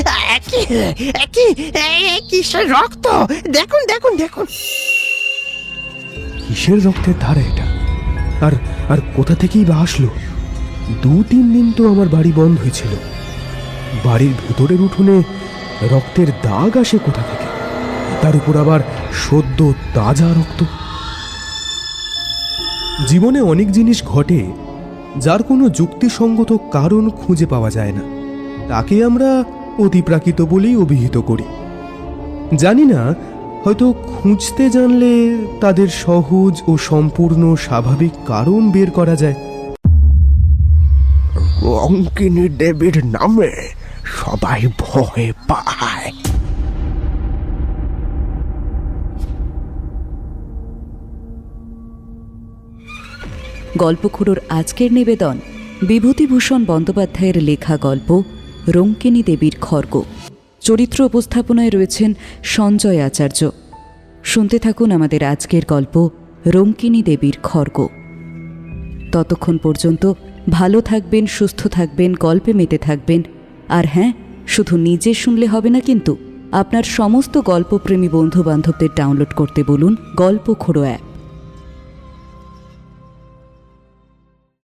একই একই কিসের রক্ত? দেখুন দেখুন দেখুন। কিসের রক্তের ধারা এটা? আর আর কোথা থেকেই বা আসলো? দু তিন দিন তো আমার বাড়ি বন্ধ হয়েছিল। বাড়ির ভেতরের উঠোনে রক্তের দাগ আসে কোথা থেকে? তার উপর আবার সদ্য তাজা রক্ত। জীবনে অনেক জিনিস ঘটে যার কোনো যুক্তিসঙ্গত কারণ খুঁজে পাওয়া যায় না। তাকে আমরা অতিপ্রাকৃত বলেই অভিহিত করি। জানি না হয়তো খুঁজতে জানলে তাদের সহজ ও সম্পূর্ণ স্বাভাবিক কারণ বের করা যায়। রঙ্কিনী দেবীর নামে সবাই ভয় পায়। গল্পখুড়োর আজকের নিবেদন বিভূতিভূষণ বন্দ্যোপাধ্যায়ের লেখা গল্প রঙ্কিনী দেবীর খর্গ। চরিত্র উপস্থাপনায় রয়েছেন সঞ্জয় আচার্য। শুনতে থাকুন আমাদের আজকের গল্প, রঙ্কিনী দেবীর খর্গ। ততক্ষণ পর্যন্ত ভালো থাকবেন, সুস্থ থাকবেন, গল্পে মেতে থাকবেন। আর হ্যাঁ শুধু নিজে শুনলে হবে না কিন্তু আপনার সমস্ত গল্পপ্রেমী বন্ধু বান্ধবদের ডাউনলোড করতে বলুন গল্প খোড়ো অ্যাপ।